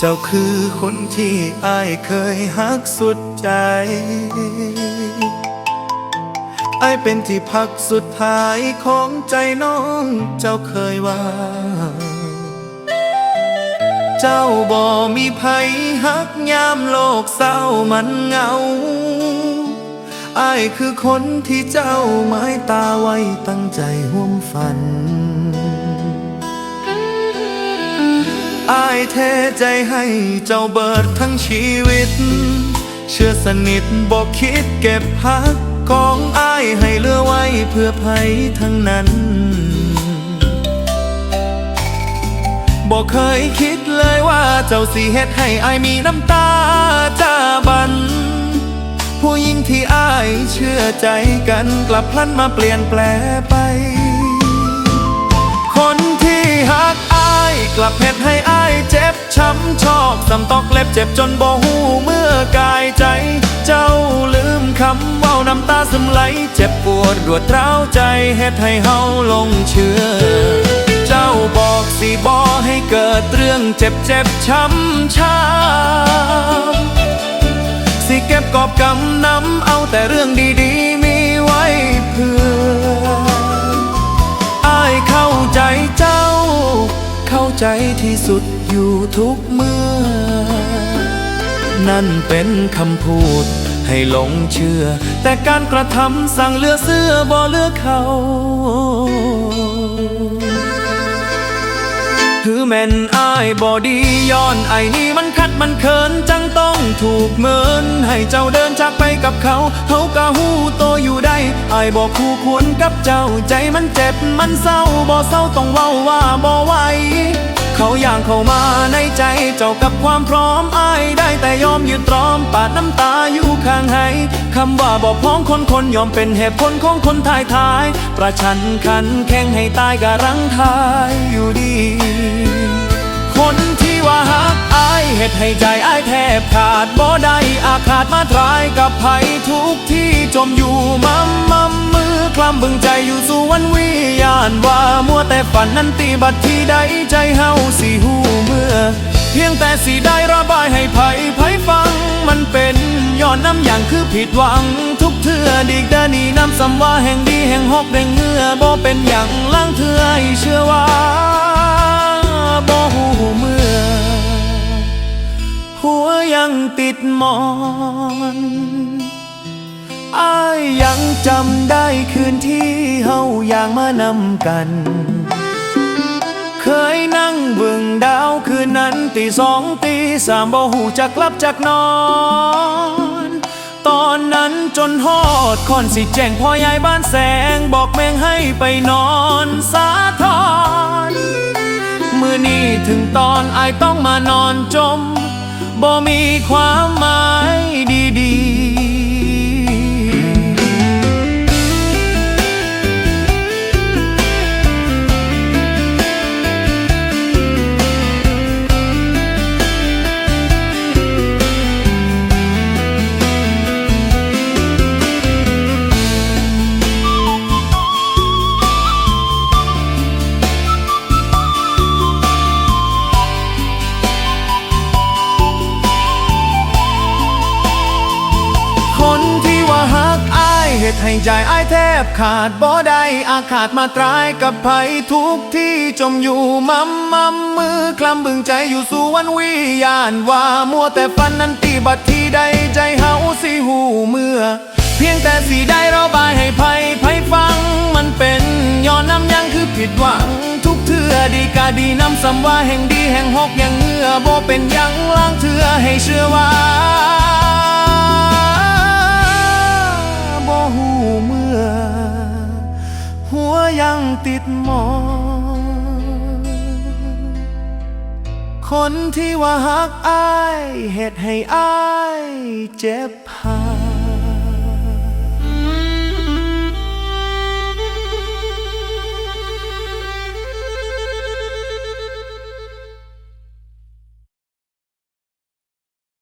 เจ้าคือคนที่อายเคยฮักสุดใจไอายเป็นที่พักสุดท้ายของใจน้อง เจ้าเคยว่า เจ้าบ่มีภัยฮักยามโลกเศร้ามันเหงาอายคือคนที่เจ้าไม้ตาไว้ตั้งใจห่วมฝัน อายเทใจให้เจ้าเบิดทั้งชีวิต เชื่อสนิทบอกคิดเก็บพักของอายให้เลือไว้เพื่อภัยทั้งนั้นบอกเคยคิดเลยว่าเจ้าสิเฮ็ดให้อายมีน้ำตาจ้าบัน ผู้หญิงที่อายเชื่อใจกันกลับพลันมาเปลี่ยนแปลไป คนที่หักอายกลับเฮ็ดให้อาย สำตอกเล็บเจ็บจนบ่หูเมื่อกายใจ เจ้าลืมคำเว้าน้ำตาซึมไหล เจ็บปวดรวดร้าวใจเฮ็ดให้เฮาลงเชื่อ เจ้าบอกสิบอให้เกิดเรื่องเจ็บเจ็บช้ำช้ำสิเก็บกอบกำนำเอาแต่เรื่องดีๆมีไว้เพื่ออายเข้าใจเจ้า เข้าใจที่สุดอยู่ทุกเมื่อ นั่นเป็นคำพูด ให้หลงเชื่อ แต่การกระทำสั่งเลือเสื้อบ่เลือกเขาคือแม่นอายบอดีย้อนไอ้นี่มันคัดมันเขินจังต้องถูกเมิน ให้เจ้าเดินจากไปกับเขาเขากะหูโตอยู่ได้อายบอกคู่ควรกับเจ้าใจมันเจ็บมันเศร้าบ่เศร้าต้องเว้าว่าบ่ไหว เขาย่างเข้ามาในใจเจ้ากับความพร้อมอายได้แต่ยอมยืนตรอมปาดน้ำตาอยู่ข้างให้คำว่าบ่พ้องคนคนยอมเป็นเหตุผลของคนทายทาย ประชันขันแข่งให้ตายกะรังทายอยู่ดี คนที่ว่าฮักอายเหตุให้ใจอายแทบขาดบ่ได้อาขาดมาทรายกับไผทุกที่จมอยู่มัมมัมมือคลำบึงใจอยู่สู่ มัวแต่นนั้นตีบัดที่ใดใจเฮาสิหูเมื่อ เพียงแต่สิได้ระบายให้ไผไผฟัง มันเป็นย้อนน้ำอย่างคือผิดหวัง ทุกเทื่อดีกดานีน้ำสำว่าแห่งดีแห่งหกแห่งเมื่อบ่เป็นอย่างล่างเทื่อเชื่อว่าบ่หูเมื่อ หัวยังติดมอนอายยังจำได้คืนที่เฮาอย่างมานำกัน เบิ่งดาวคืนนั้นตีสองตีสามบ่หูจักลับจักนอน ตอนนั้นจนฮอดคอนสิแจ้งพ่อยายบ้านแสงบอกแมงให้ไปนอนสาทรมือนี้ถึงตอนอายต้องมานอนจมบ่มีความหมายดีๆ เหตุให้ใจอายแทบขาดบ่ได้อาขาดมาตรายกับภัยทุกที่จมอยู่มัมมัมมือคลำบึงใจอยู่สู่วันวิญาณว่ามัวแต่ฝันนั้นตีบัดที่ใดใจเฮาสิหูเมื่อ เพียงแต่สีได้ระบายให้ภัยภัยฟัง มันเป็นย้อนน้ำยังคือผิดหวัง ทุกเทื่อดีกาดีน้ำสำว่าแห่งดีแห่งหกอย่างเมื่อบ่เป็นยังล้างเทื่อให้เชื่อว่า คนที่ว่าฮักอายเหตุให้อายเจ็บหาย